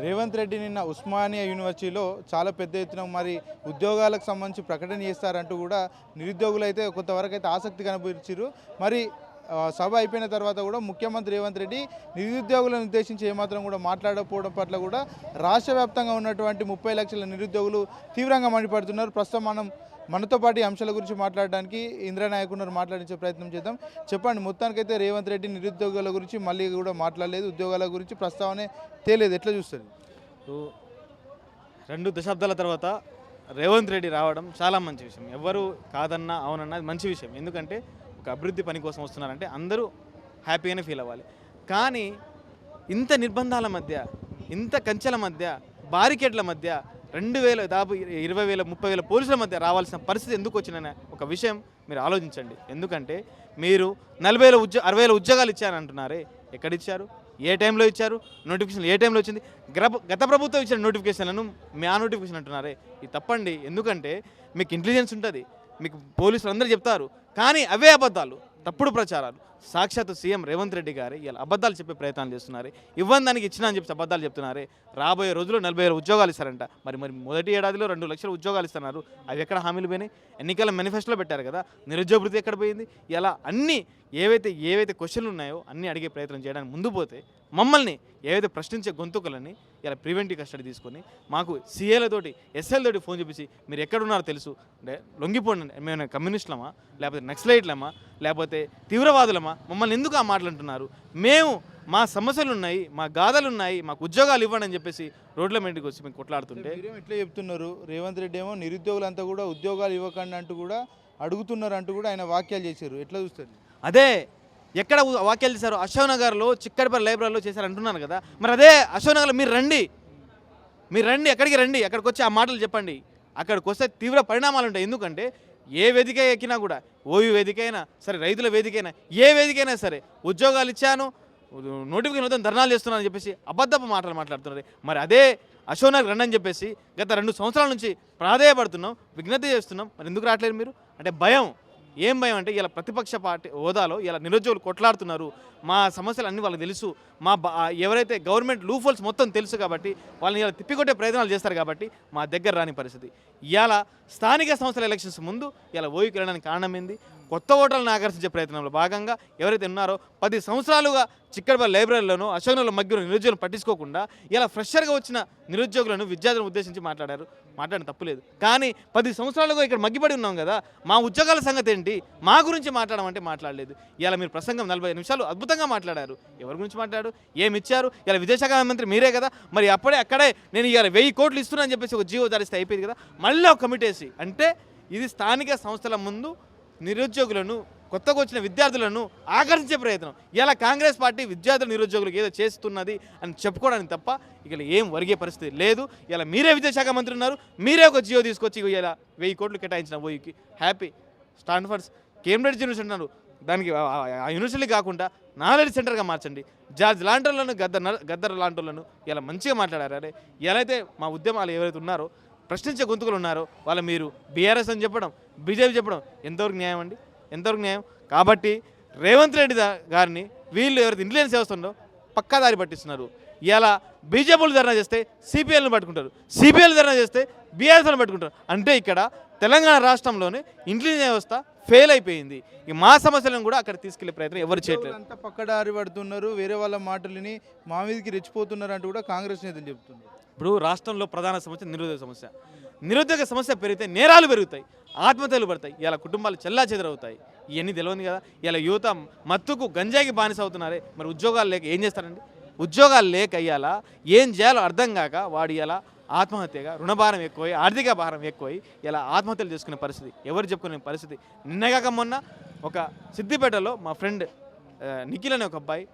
రేవంత్ రెడ్డి నిన్న ఉస్మానియా యూనివర్సిటీలో చాలా పెద్ద ఎత్తున మరి ఉద్యోగాలకు సంబంధించి ప్రకటన చేస్తారంటూ కూడా నిరుద్యోగులు అయితే కొంతవరకు అయితే ఆసక్తి కనిపించారు మరి సభ అయిపోయిన తర్వాత కూడా ముఖ్యమంత్రి రేవంత్ రెడ్డి నిరుద్యోగులను ఉద్దేశించి ఏమాత్రం కూడా మాట్లాడకపోవడం పట్ల కూడా రాష్ట్ర ఉన్నటువంటి ముప్పై లక్షల నిరుద్యోగులు తీవ్రంగా మండిపడుతున్నారు. ప్రస్తుతం మనం మనతో పాటు ఈ అంశాల గురించి మాట్లాడడానికి ఇంద్రనాయక్ ఉన్నారు. మాట్లాడించే ప్రయత్నం చేద్దాం. చెప్పండి మొత్తానికైతే రేవంత్ రెడ్డి నిరుద్యోగాల గురించి మళ్ళీ కూడా మాట్లాడలేదు. ఉద్యోగాల గురించి ప్రస్తావనే తేలేదు. ఎట్లా చూస్తారు? రెండు దశాబ్దాల తర్వాత రేవంత్ రెడ్డి రావడం చాలా మంచి విషయం. ఎవరు కాదన్నా అవునన్నా మంచి విషయం. ఎందుకంటే ఒక అభివృద్ధి పని కోసం వస్తున్నారంటే అందరూ హ్యాపీగానే ఫీల్ అవ్వాలి. కానీ ఇంత నిర్బంధాల మధ్య ఇంత కంచెల మధ్య బారికేడ్ల మధ్య రెండు వేల దాదాపు ఇరవై వేల ముప్పై వేల పోలీసుల మధ్య రావాల్సిన పరిస్థితి ఎందుకు వచ్చిందనే ఒక విషయం మీరు ఆలోచించండి. ఎందుకంటే మీరు నలభై వేల ఉద్యో అరవై వేల ఉద్యోగాలు ఇచ్చారంటున్నారే ఎక్కడిచ్చారు? ఏ టైంలో ఇచ్చారు? నోటిఫికేషన్ ఏ టైంలో వచ్చింది? గత ప్రభుత్వం ఇచ్చిన నోటిఫికేషన్లను మీ ఆ నోటిఫికేషన్ అంటున్నారే. ఇది తప్పండి. ఎందుకంటే మీకు ఇంటెలిజెన్స్ ఉంటుంది. మీకు పోలీసులు అందరూ చెప్తారు. కానీ అవే అబద్ధాలు. తప్పుడు ప్రచారాలు. సాక్షాత్ సీఎం రేవంత్ రెడ్డి గారు ఇలా అబద్ధాలు చెప్పే ప్రయత్నాలు చేస్తున్నారు. ఇవ్వని దానికి ఇచ్చిన అని చెప్పి అబద్ధాలు చెప్తున్నారు. రాబోయే రోజుల్లో నలభై వేల ఉద్యోగాలు ఇస్తారంట. మరి మరి మొదటి ఏడాదిలో రెండు లక్షల ఉద్యోగాలు ఇస్తున్నారు. అవి ఎక్కడ హామీలు పోయినాయి? ఎన్నికల మేనిఫెస్టోలో పెట్టారు కదా. నిరుద్యోగృతి ఎక్కడ పోయింది? ఇలా అన్నీ ఏవైతే ఏవైతే క్వశ్చన్లు ఉన్నాయో అన్నీ అడిగే ప్రయత్నం చేయడానికి ముందు పోతే మమ్మల్ని ఏవైతే ప్రశ్నించే గొంతుకలని ఇలా ప్రివెంటివ్ కస్టడీ తీసుకొని మాకు సీఏలతోటి ఎస్ఎల్తోటి ఫోన్ చూపించి మీరు ఎక్కడున్నారో తెలుసు. అంటే లొంగిపోండి మేము కమ్యూనిస్టులమా? లేకపోతే నక్సలైట్లమా? లేకపోతే తీవ్రవాదులమా? మమ్మల్ని ఎందుకు ఆ మాటలు అంటున్నారు మేము మా సమస్యలు ఉన్నాయి మా గాథలు ఉన్నాయి మాకు ఉద్యోగాలు ఇవ్వండి అని చెప్పేసి రోడ్ల మీదకి వచ్చి మేము కొట్లాడుతుంటే ఎట్లా చెప్తున్నారు? రేవంత్ రెడ్డి ఏమో నిరుద్యోగులంతా కూడా ఉద్యోగాలు ఇవ్వకండి అంటూ కూడా అడుగుతున్నారు అంటూ కూడా ఆయన వాక్యాలు చేశారు. ఎట్లా చూస్తారు? అదే ఎక్కడ వాక్యాలు చేశారు? అశోక్ నగర్లో చిక్కడపల్లి లైబ్రరీలో చేశారు అంటున్నాను కదా. మరి అదే అశోక్ నగర్లో మీరు రండి. మీరు రండి ఎక్కడికి రండి? అక్కడికి వచ్చి ఆ మాటలు చెప్పండి. అక్కడికి వస్తే తీవ్ర పరిణామాలు ఉంటాయి. ఎందుకంటే ఏ వేదిక ఎక్కినా కూడా ఓయు వేదిక అయినా సరే రైతుల వేదిక అయినా ఏ వేదిక అయినా సరే ఉద్యోగాలు ఇచ్చాను నోటిఫికేషన్ వద్దని ధర్నాలు చేస్తున్నానని చెప్పేసి అబద్ధపు మాటలు మాట్లాడుతున్నారు. మరి అదే అశోనగర్ రండి అని చెప్పేసి గత రెండు సంవత్సరాల నుంచి ప్రాధాయపడుతున్నాం విజ్ఞప్తి చేస్తున్నాం. మరి ఎందుకు రావట్లేదు మీరు? అంటే భయం. ఏం భయం అంటే ఇలా ప్రతిపక్ష పార్టీ హోదాలో ఇలా నిరుద్యోగులు కొట్లాడుతున్నారు. మా సమస్యలు అన్నీ వాళ్ళకి తెలుసు. మా ఎవరైతే గవర్నమెంట్ లూఫోల్స్ మొత్తం తెలుసు కాబట్టి వాళ్ళని ఇలా తిప్పికొట్టే ప్రయత్నాలు చేస్తారు కాబట్టి మా దగ్గర రాని పరిస్థితి. ఇలా స్థానిక సంస్థల ఎలక్షన్స్ ముందు ఇలా ఓయికి వెళ్ళడానికి కారణం కొత్త ఓటర్లను ఆకర్షించే ప్రయత్నంలో భాగంగా ఎవరైతే ఉన్నారో పది సంవత్సరాలుగా చిక్కడపల్లి లైబ్రరీలోనూ అశోకనలో మగ్గిన నిరుద్యోగులను పట్టించుకోకుండా ఇలా ఫ్రెషర్గా వచ్చిన నిరుద్యోగులను విద్యార్థులను ఉద్దేశించి మాట్లాడారు. మాట్లాడడం తప్పులేదు కానీ పది సంవత్సరాలుగా ఇక్కడ మగ్గిపడి ఉన్నాం కదా మా ఉద్యోగాల సంగతి ఏంటి? మా గురించి మాట్లాడమంటే మాట్లాడలేదు. ఇలా మీరు ప్రసంగం నలభై నిమిషాలు అద్భుతంగా మాట్లాడారు. ఎవరి గురించి మాట్లాడారు? ఏమి ఇచ్చారు? ఇలా విదేశాంగ మంత్రి మీరే కదా. మరి అప్పుడే అక్కడే నేను ఇవాళ వెయ్యి కోట్లు ఇస్తున్నా అని చెప్పేసి ఒక జీవో ధరిస్తే అయిపోయింది కదా. మళ్ళీ ఒక కమిటీ అంటే ఇది స్థానిక సంస్థల ముందు నిరుద్యోగులను కొత్తగా వచ్చిన విద్యార్థులను ఆకర్షించే ప్రయత్నం. ఇలా కాంగ్రెస్ పార్టీ విద్యార్థుల నిరుద్యోగులకు ఏదో చేస్తున్నది అని చెప్పుకోవడానికి తప్ప ఇక ఏం ఒరిగే పరిస్థితి లేదు. ఇలా మీరే విద్యాశాఖ మంత్రి ఉన్నారు. మీరే ఒక జియో తీసుకొచ్చి ఇలా వెయ్యి కోట్లు కేటాయించిన ఓయికి. హ్యాపీ. స్టాన్ఫర్డ్స్ కేంబ్రిడ్జ్ యూనివర్సిటీ అన్నారు. దానికి ఆ- యూనివర్సిటీ కాకుండా నాలెడ్జ్ సెంటర్గా మార్చండి. జార్జ్ లాంటి గద్దర్ గద్దర్ లాంటోళ్ళను ఇలా మంచిగా మాట్లాడారు. అరే ఎలా అయితే మా ఉద్యమాలు ఎవరైతే ఉన్నారో ప్రశ్నించే గొంతుకులు ఉన్నారో వాళ్ళ మీరు బీఆర్ఎస్ అని చెప్పడం బీజేపీ చెప్పడం ఎంతవరకు న్యాయం అండి? ఎంతవరకు న్యాయం? కాబట్టి రేవంత్ రెడ్డి గారిని వీళ్ళు ఎవరైతే ఇంటెలిజెన్స్ వ్యవస్థ పక్కా దారి పట్టిస్తున్నారు. ఇలా బీజేపీలు ధర్నా చేస్తే సిపిఎల్ని పట్టుకుంటారు. సిపిఎల్ ధర్నా చేస్తే బీఆర్ఎస్ని పట్టుకుంటారు. అంటే ఇక్కడ తెలంగాణ రాష్ట్రంలోనే ఇంటెలిజెన్స్ వ్యవస్థ ఫెయిల్ అయిపోయింది. ఈ మా సమస్యలను కూడా అక్కడ తీసుకెళ్ళే ప్రయత్నం ఎవరు చేయట్లేదు. అంతా పక్కదారి పడుతున్నారు. వేరే వాళ్ళ మాటలని మా మీదకి రెచ్చిపోతున్నారు అంటూ కూడా కాంగ్రెస్ నేతలు చెప్తున్నారు. ఇప్పుడు రాష్ట్రంలో ప్రధాన సమస్య నిరుద్యోగ సమస్య. నిరుద్యోగ సమస్య పెరిగితే నేరాలు పెరుగుతాయి. ఆత్మహత్యలు పడతాయి. ఇలా కుటుంబాలు చెల్లా చెదరవుతాయి. ఇవన్నీ తెలియదు కదా? ఇలా యువత మత్తుకు గంజాయికి బానిస అవుతున్నారే మరి ఉద్యోగాలు లేక ఏం చేస్తారండి? ఉద్యోగాలు లేక అయ్యాలా ఏం చేయాలో అర్థం కాక వాడు ఇలా ఆత్మహత్యగా రుణభారం ఎక్కువై ఆర్థిక భారం ఎక్కువై ఇలా ఆత్మహత్యలు చేసుకునే పరిస్థితి. ఎవరు చెప్పుకునే పరిస్థితి? నిన్నగాక మొన్న ఒక సిద్దిపేటలో మా ఫ్రెండ్ నిఖిల్ అనే ఒక అబ్బాయి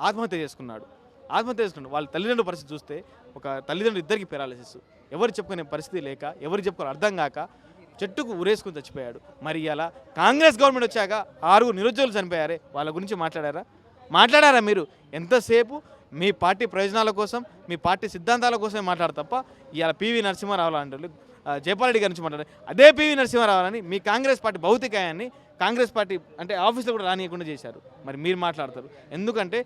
ఆత్మహత్య చేసుకున్నాడు. ఆత్మహత్య చేసుకున్నాడు. వాళ్ళ తల్లిదండ్రుల పరిస్థితి చూస్తే ఒక తల్లిదండ్రులు ఇద్దరికి పెరాలసిస్. ఎవరు చెప్పుకునే పరిస్థితి లేక ఎవరు చెప్పుకోవాలి అర్థం కాక చెట్టుకు ఉరేసుకుని చచ్చిపోయాడు. మరి ఇలా కాంగ్రెస్ గవర్నమెంట్ వచ్చాక ఆరుగురు నిరుద్యోగులు చనిపోయారే? వాళ్ళ గురించి మాట్లాడారా? మాట్లాడారా మీరు? ఎంతసేపు మీ పార్టీ ప్రయోజనాల కోసం మీ పార్టీ సిద్ధాంతాల కోసమే మాట్లాడరు తప్ప ఇవాళ పివి నరసింహారావు లాంటి వాళ్ళు, రెడ్డి గారి నుంచి మాట్లాడారు. అదే పివి నరసింహారావులని మీ కాంగ్రెస్ పార్టీ భౌతికాయాన్ని కాంగ్రెస్ పార్టీ అంటే ఆఫీస్లో కూడా రానియకుండా చేశారు. మరి మీరు మాట్లాడతారు. ఎందుకంటే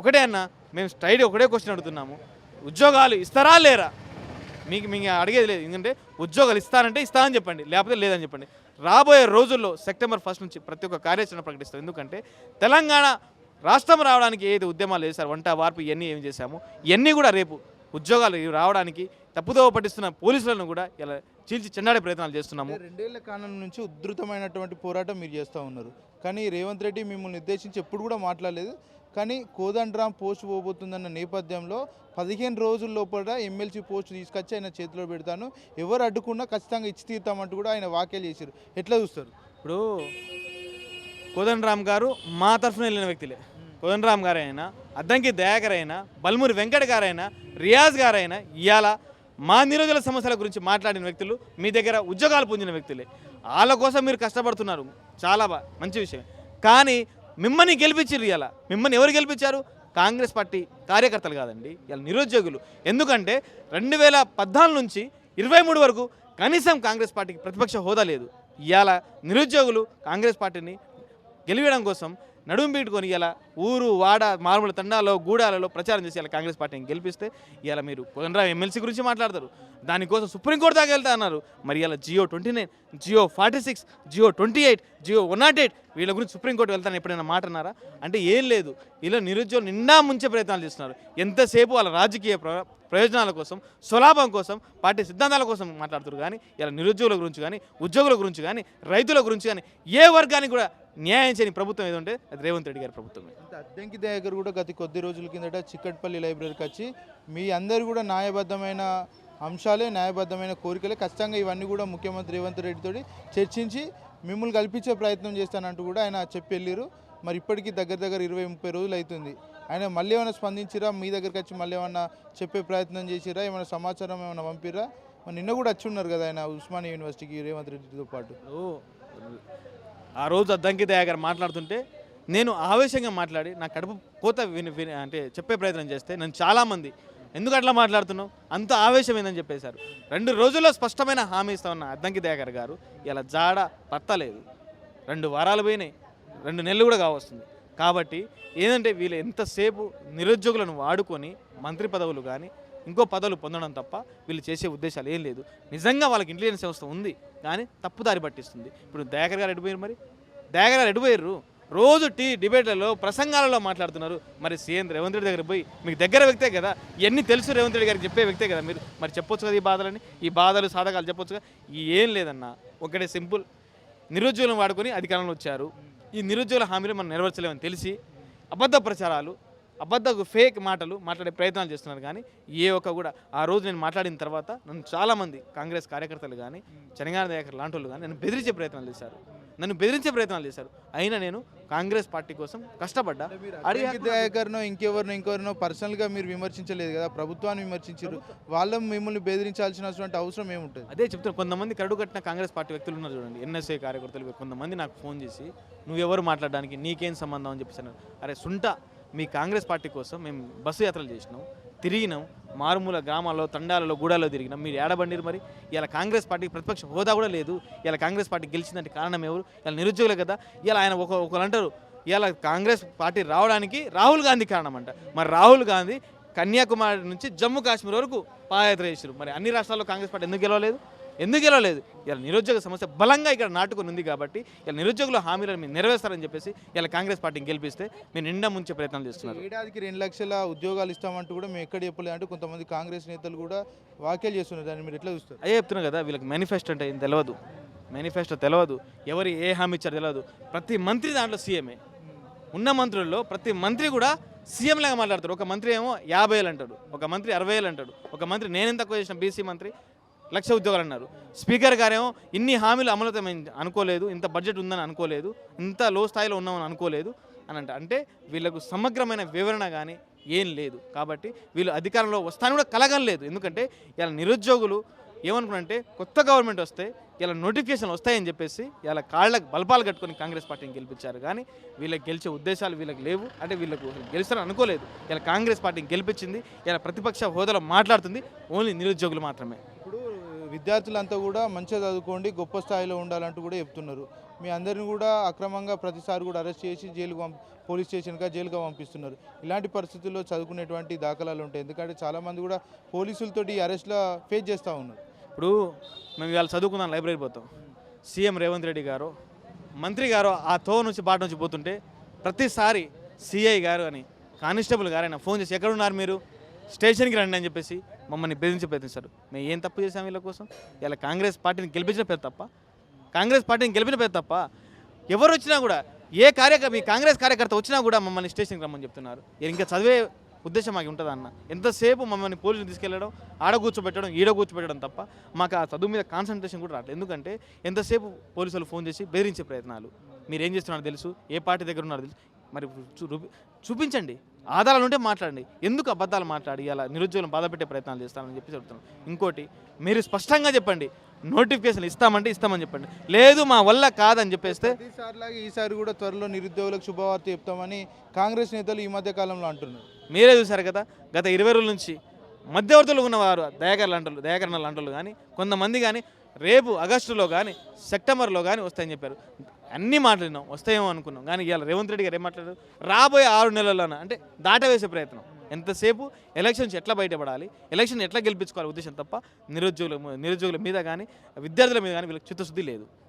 ఒకటే అన్న మేము స్ట్రైట్ ఒకటే క్వశ్చన్ అడుగుతున్నాము. ఉద్యోగాలు ఇస్తారా లేరా? మీకు మీకు అడిగేది లేదు. ఎందుకంటే ఉద్యోగాలు ఇస్తానంటే ఇస్తానని చెప్పండి. లేకపోతే లేదని చెప్పండి. రాబోయే రోజుల్లో సెప్టెంబర్ ఫస్ట్ నుంచి ప్రతి ఒక్క కార్యాచరణ ప్రకటిస్తాం. ఎందుకంటే తెలంగాణ రాష్ట్రం రావడానికి ఏది ఉద్యమాలు చేశారు వంట వార్పు ఇవన్నీ ఏం చేశాము? ఇవన్నీ కూడా రేపు ఉద్యోగాలు రావడానికి తప్పుదోవ పట్టిస్తున్న పోలీసులను కూడా ఇలా చీల్చి చెండాడే ప్రయత్నాలు చేస్తున్నాము. రెండేళ్ళ కాలం నుంచి ఉధృతమైనటువంటి పోరాటం మీరు చేస్తూ ఉన్నారు. కానీ రేవంత్ రెడ్డి మిమ్మల్ని ఉద్దేశించి ఎప్పుడు కూడా మాట్లాడలేదు. కానీ కోదండ్రామ్ పోస్ట్ పోబోతుందన్న నేపథ్యంలో పదిహేను రోజుల లోపల ఎమ్మెల్సీ పోస్ట్ తీసుకొచ్చి ఆయన చేతిలో పెడతాను. ఎవరు అడ్డుకున్నా ఖచ్చితంగా ఇచ్చి తీరుతామంటూ కూడా ఆయన వ్యాఖ్యలు చేశారు. ఎట్లా చూస్తారు? ఇప్పుడు కోదండరామ్ గారు మా తరఫున వెళ్ళిన వ్యక్తులే. కోదండరామ్ గారైనా అద్దంకి దయాకర్ అయినా బల్మూరి వెంకట గారైనా రియాజ్ గారైనా ఇవాళ మా నిరోజుల సమస్యల గురించి మాట్లాడిన వ్యక్తులు మీ దగ్గర ఉద్యోగాలు పొందిన వ్యక్తులే. వాళ్ళ కోసం మీరు కష్టపడుతున్నారు. చాలా మంచి విషయం. కానీ మిమ్మల్ని గెలిపించారు ఇలా మిమ్మల్ని ఎవరు గెలిపించారు? కాంగ్రెస్ పార్టీ కార్యకర్తలు కాదండి. ఇలా నిరుద్యోగులు. ఎందుకంటే రెండు వేల పద్నాలుగు నుంచి ఇరవై మూడు వరకు కనీసం కాంగ్రెస్ పార్టీకి ప్రతిపక్ష హోదా లేదు. ఇవాళ నిరుద్యోగులు కాంగ్రెస్ పార్టీని గెలివేయడం కోసం నడుము పెట్టుకొని ఇలా ఊరు వాడ మారుమూల తండాలో గూడాలలో ప్రచారం చేసి ఇలా కాంగ్రెస్ పార్టీని గెలిపిస్తే ఇలా మీరు కోదండరాం ఎమ్మెల్సీ గురించి మాట్లాడతారు. దానికోసం సుప్రీంకోర్టు దాకా వెళ్తా అన్నారు. మరి ఇలా GO twenty nine GO forty six GO twenty eight GO one naught eight వీళ్ళ గురించి సుప్రీంకోర్టు వెళ్తాను ఎప్పుడైనా మాట అన్నారా? అంటే ఏం లేదు. ఇలా నిరుద్యోగం నిండా ముంచే ప్రయత్నాలు చేస్తున్నారు. ఎంతసేపు వాళ్ళ రాజకీయ ప్ర- ప్రయోజనాల కోసం స్వలాభం కోసం పార్టీ సిద్ధాంతాల కోసం మాట్లాడుతారు కానీ ఇలా నిరుద్యోగుల గురించి కానీ ఉద్యోగుల గురించి కానీ రైతుల గురించి కానీ ఏ వర్గానికి కూడా న్యాయం చేయని ప్రభుత్వం ఏదంటే అది రేవంత్ రెడ్డి గారి ప్రభుత్వమే అంటే అద్దంకి దగ్గర కూడా గత కొద్ది రోజుల కిందట చిక్కట్పల్లి లైబ్రరీకి వచ్చి మీ అందరు కూడా న్యాయబద్ధమైన అంశాలే న్యాయబద్ధమైన కోరికలే ఖచ్చితంగా ఇవన్నీ కూడా ముఖ్యమంత్రి రేవంత్ రెడ్డితో చర్చించి మిమ్మల్ని కల్పించే ప్రయత్నం చేస్తానంటూ కూడా ఆయన చెప్పి వెళ్ళారు. మరి ఇప్పటికీ దగ్గర దగ్గర ఇరవై ముప్పై రోజులు అవుతుంది. ఆయన మళ్ళీ ఏమైనా స్పందించిరా? మీ దగ్గరికి వచ్చి మళ్ళీ ఏమన్నా చెప్పే ప్రయత్నం చేసిరా? ఏమైనా సమాచారం ఏమైనా పంపిరా? మరి నిన్న కూడా వచ్చి ఉన్నారు కదా ఆయన ఉస్మానియా యూనివర్సిటీకి రేవంత్ రెడ్డితో పాటు. ఆ రోజు అద్దంకి దయాగారు మాట్లాడుతుంటే నేను ఆవేశంగా మాట్లాడి నా కడుపు కోత విని విని అంటే చెప్పే ప్రయత్నం చేస్తే నేను చాలామంది ఎందుకు అట్లా మాట్లాడుతున్నావు? అంత ఆవేశం ఏందని చెప్పేశారు. రెండు రోజుల్లో స్పష్టమైన హామీ ఇస్తామన్న అద్దంకి దయాకర్ గారు ఇలా జాడ పత్తలేదు రెండు వారాలు పోయినాయి. రెండు నెలలు కూడా కావస్తుంది. కాబట్టి ఏంటంటే వీళ్ళు ఎంతసేపు నిరుద్యోగులను వాడుకొని మంత్రి పదవులు కానీ ఇంకో పదవులు పొందడం తప్ప వీళ్ళు చేసే ఉద్దేశాలు ఏం లేదు. నిజంగా వాళ్ళకి ఇంటెలిజెన్స్ వ్యవస్థ ఉంది కానీ తప్పుదారి పట్టిస్తుంది. ఇప్పుడు దయాకర్ గారు ఎడిపోయారు మరి? దయాకర్ గారు ఎడిపోయారు రోజు టీ డిబేట్లలో ప్రసంగాలలో మాట్లాడుతున్నారు. మరి సీఎం రేవంత్ రెడ్డి దగ్గర పోయి మీకు దగ్గర వ్యక్తే కదా? ఇవన్నీ తెలుసు రేవంత్ రెడ్డి గారికి చెప్పే వ్యక్తే కదా మీరు? మరి చెప్పొచ్చు కదా ఈ బాధలని? ఈ బాధలు సాధకాలు చెప్పొచ్చు కదా? ఏం లేదన్నా? ఒకటే సింపుల్. నిరుద్యోగులను వాడుకొని అధికారంలో వచ్చారు. ఈ నిరుద్యోగుల హామీలు మనం నెరవేర్చలేమని తెలిసి అబద్ధ ప్రచారాలు అబద్ధ ఫేక్ మాటలు మాట్లాడే ప్రయత్నాలు చేస్తున్నారు కానీ ఏ ఒక్క కూడా. ఆ రోజు నేను మాట్లాడిన తర్వాత నన్ను చాలామంది కాంగ్రెస్ కార్యకర్తలు కానీ చనిగాన దయాకర్ లాంటి వాళ్ళు కానీ నన్ను బెదిరించే ప్రయత్నాలు చేశారు. నన్ను బెదిరించే ప్రయత్నాలు చేశారు. అయినా నేను కాంగ్రెస్ పార్టీ కోసం కష్టపడ్డా. అడిగి దయాకర్నో ఇంకెవరినో ఇంకెవరినో పర్సనల్గా మీరు విమర్శించలేదు కదా ప్రభుత్వాన్ని విమర్శించారు. వాళ్ళ మిమ్మల్ని బెదిరించాల్సినటువంటి అవసరం ఏముంటుంది? అదే చెప్తాను కొంతమంది కరడు కట్టిన కాంగ్రెస్ పార్టీ వ్యక్తులు ఉన్నారు చూడండి. ఎన్ఎస్ఏ కార్యకర్తలు కొంతమంది నాకు ఫోన్ చేసి నువ్వెవరు మాట్లాడడానికి? నీకేం సంబంధం? అని చెప్పేసి అరే సుంట మీ కాంగ్రెస్ పార్టీ కోసం మేము బస్సు యాత్రలు చేసినాం. తిరిగినాం. మారుమూల గ్రామాల్లో తండాలలో గూడాల్లో తిరిగినాం. మీరు ఏడబండిరు మరి. ఇలా కాంగ్రెస్ పార్టీకి ప్రతిపక్ష హోదా కూడా లేదు. ఇలా కాంగ్రెస్ పార్టీ గెలిచిందంటే కారణం ఎవరు? ఇలా నిరుద్యోగులు కదా. ఇలా ఆయన ఒక ఒకరు అంటారు ఇలా కాంగ్రెస్ పార్టీ రావడానికి రాహుల్ గాంధీ కారణం అంట మరి రాహుల్ గాంధీ కన్యాకుమారి నుంచి జమ్మూ కాశ్మీర్ వరకు పాదయాత్ర చేశారు మరి అన్ని రాష్ట్రాల్లో కాంగ్రెస్ పార్టీ ఎందుకు గెలవలేదు? ఎందుకు గెలవలేదు ఇలా నిరుద్యోగ సమస్య బలంగా ఇక్కడ నాటుకొని ఉంది కాబట్టి ఇలా నిరుద్యోగుల హామీలను మీరు నెరవేర్స్తారని చెప్పేసి ఇలా కాంగ్రెస్ పార్టీని గెలిపిస్తే మీరు నిండా ముంచే ప్రయత్నం చేస్తున్నారు. ఏడాదికి రెండు లక్షల ఉద్యోగాలు ఇస్తామంటూ కూడా మేము ఎక్కడ చెప్పలేదు. అంటే కొంతమంది కాంగ్రెస్ నేతలు కూడా వ్యాఖ్యలు చేస్తున్నారు. దాన్ని మీరు ఎట్లా చూస్తారు? అదే చెప్తున్నా కదా వీళ్ళకి మేనిఫెస్టో అంటే ఏం తెలియదు మేనిఫెస్టో తెలియదు ఎవరు ఏ హామీ ఇచ్చారో తెలియదు ప్రతి మంత్రి దాంట్లో సీఎమే ఉన్న మంత్రుల్లో ప్రతి మంత్రి కూడా సీఎం లాగా మాట్లాడతారు. ఒక మంత్రి ఏమో యాభై వేలు అంటాడు. ఒక మంత్రి అరవై వేలు అంటాడు. ఒక మంత్రి నేనేం తక్కువ చేసిన బీసీ మంత్రి లక్ష ఉద్యోగాలు అన్నారు. స్పీకర్ గారేమో ఇన్ని హామీలు అమలుతమని అనుకోలేదు ఇంత బడ్జెట్ ఉందని అనుకోలేదు ఇంత లో స్థాయిలో ఉన్నామని అనుకోలేదు అని అంట. అంటే వీళ్ళకు సమగ్రమైన వివరణ కానీ ఏం లేదు. కాబట్టి వీళ్ళు అధికారంలో వస్తాను కూడా కలగం లేదు. ఎందుకంటే ఇలా నిరుద్యోగులు ఏమనుకున్నారంటే కొత్త గవర్నమెంట్ వస్తే ఇలా నోటిఫికేషన్ వస్తాయని చెప్పేసి ఇలా కాళ్ళకు బల్పాలు కట్టుకొని కాంగ్రెస్ పార్టీని గెలిపించారు. కానీ వీళ్ళకి గెలిచే ఉద్దేశాలు వీళ్ళకి లేవు. అంటే వీళ్ళకు గెలుస్తారని అనుకోలేదు. ఇలా కాంగ్రెస్ పార్టీని గెలిపించింది. ఇలా ప్రతిపక్ష హోదాలో మాట్లాడుతుంది. ఓన్లీ నిరుద్యోగులు మాత్రమే. విద్యార్థులంతా కూడా మంచిగా చదువుకోండి గొప్ప స్థాయిలో ఉండాలంటూ కూడా చెప్తున్నారు. మీ అందరిని కూడా అక్రమంగా ప్రతిసారి కూడా అరెస్ట్ చేసి జైలుకు పోలీస్ స్టేషన్గా జైలుగా పంపిస్తున్నారు. ఇలాంటి పరిస్థితుల్లో చదువుకునేటువంటి దాఖలాలు ఉంటాయి. ఎందుకంటే చాలామంది కూడా పోలీసులతోటి అరెస్ట్లో ఫేస్ చేస్తూ ఉన్నారు. ఇప్పుడు మేము ఇవాళ చదువుకుందాం లైబ్రరీ పోతాం. సీఎం రేవంత్ రెడ్డి గారు మంత్రి గారు ఆ తో నుంచి బాట నుంచి పోతుంటే ప్రతిసారి సిఐ గారు అని కానిస్టేబుల్ గారు ఫోన్ చేసి ఎక్కడున్నారు మీరు? స్టేషన్కి రండి అని చెప్పేసి మమ్మల్ని భేదించే ప్రయత్నిస్తారు మేము ఏం తప్పు చేసాం వీళ్ళ కోసం? ఇలా కాంగ్రెస్ పార్టీని గెలిపించిన పేరు తప్ప కాంగ్రెస్ పార్టీని గెలిపిన పేరు తప్ప ఎవరు వచ్చినా కూడా ఏ కార్యకర్త మీ కాంగ్రెస్ కార్యకర్త వచ్చినా కూడా మమ్మల్ని స్టేషన్కి రమ్మని చెప్తున్నారు. ఇంకా చదివే ఉద్దేశం మాకు ఉంటుంది అన్న? ఎంతసేపు మమ్మల్ని పోలీసులు తీసుకెళ్ళడం ఆడ కూర్చోబెట్టడం ఈడ కూర్చోబెట్టడం తప్ప మాకు ఆ చదువు మీద కాన్సన్ట్రేషన్ కూడా రావట్లేదు. ఎందుకంటే ఎంతసేపు పోలీసులు ఫోన్ చేసి బెదిరించే ప్రయత్నాలు? మీరు ఏం చేస్తున్నారో తెలుసు? ఏ పార్టీ దగ్గర ఉన్నారో తెలుసు? మరి చూపించండి. ఆధారాలు ఉంటే మాట్లాడండి. ఎందుకు అబద్ధాలు మాట్లాడి అలా నిరుద్యోగులను బాధపెట్టే ప్రయత్నాలు చేస్తానని చెప్పి చెప్తున్నాను ఇంకోటి మీరు స్పష్టంగా చెప్పండి. నోటిఫికేషన్ ఇస్తామంటే ఇస్తామని చెప్పండి. లేదు మా వల్ల కాదని చెప్పేస్తే ప్రతిసారిలాగా ఈసారి కూడా త్వరలో నిరుద్యోగులకు శుభవార్త చెప్తామని కాంగ్రెస్ నేతలు ఈ మధ్య కాలంలో అంటున్నారు. మీరే చూశారు కదా గత ఇరవై రోజుల నుంచి మధ్యవర్తులు ఉన్నవారు దయాకర్ లాంటి దయాకరణ లాంటి కానీ కొంతమంది కానీ రేపు ఆగస్టులో కానీ సెప్టెంబర్లో కానీ వస్తాయని చెప్పారు. అన్నీ మాట్లాడినాం వస్తాయేమో అనుకున్నాం. కానీ ఇవాళ రేవంత్ రెడ్డి గారు ఏం మాట్లాడారు? రాబోయే ఆరు నెలల్లోన? అంటే దాటవేసే ప్రయత్నం. ఎంతసేపు? ఎలక్షన్స్ ఎట్లా బయటపడాలి? ఎలక్షన్ ఎట్లా గెలిపించుకోవాలి ఉద్దేశం తప్ప నిరుద్యోగుల నిరుద్యోగుల మీద కానీ విద్యార్థుల మీద కానీ వీళ్ళకి చిత్తశుద్ధి లేదు.